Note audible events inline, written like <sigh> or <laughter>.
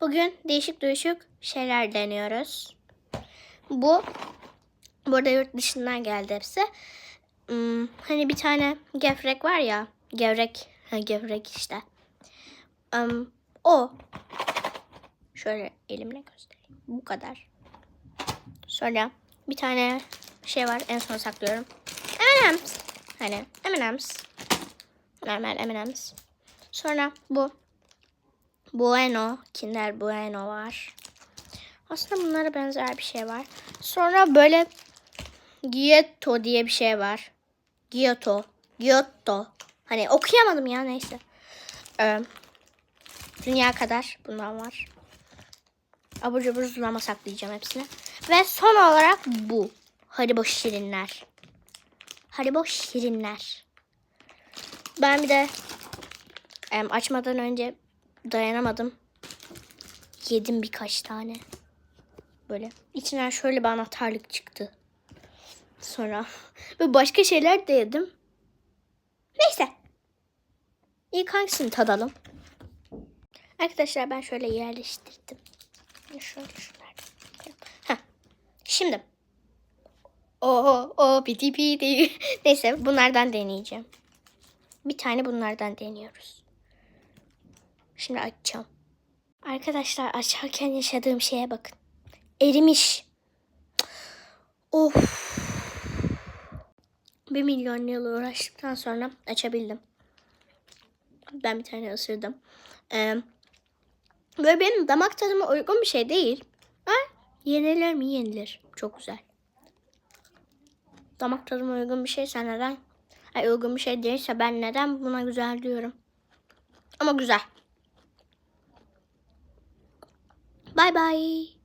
Bugün değişik değişik şeyler deniyoruz. Bu burada yurt dışından geldi hepsi. Hmm, hani bir tane gevrek var ya. Gevrek. Ha, gevrek işte. Im, o. Şöyle elimle göstereyim. Bu kadar. Sonra bir tane şey var. En son saklıyorum. M&M's. Hani M&M's. Normal M&M's. Sonra bu. Bueno. Kinder Bueno var. Aslında bunlara benzer bir şey var. Sonra böyle Giotto diye bir şey var. Giotto. Giotto. Hani okuyamadım ya neyse. Ee, dünya kadar bundan var. Abur cubur zulama saklayacağım hepsini. Ve son olarak bu. Haribo şirinler. Haribo şirinler. Ben bir de açmadan önce dayanamadım. Yedim birkaç tane. Böyle. İçinden şöyle bir anahtarlık çıktı. Sonra <laughs> ve başka şeyler de yedim. Neyse. İlk hangisini tadalım? Arkadaşlar ben şöyle yerleştirdim. Şöyle. Heh. Şimdi. Oho o piti piti. <laughs> Neyse bunlardan deneyeceğim. Bir tane bunlardan deniyoruz. Şimdi açacağım. Arkadaşlar açarken yaşadığım şeye bakın. Erimiş. Of. Bir milyon yıl uğraştıktan sonra açabildim. Ben bir tane ısırdım. Ee, böyle benim damak tadıma uygun bir şey değil. Ha, yenilir mi yenilir. Çok güzel. Damak tadıma uygun bir şeyse neden? Ay, uygun bir şey değilse ben neden buna güzel diyorum. Ama güzel. Bye bye.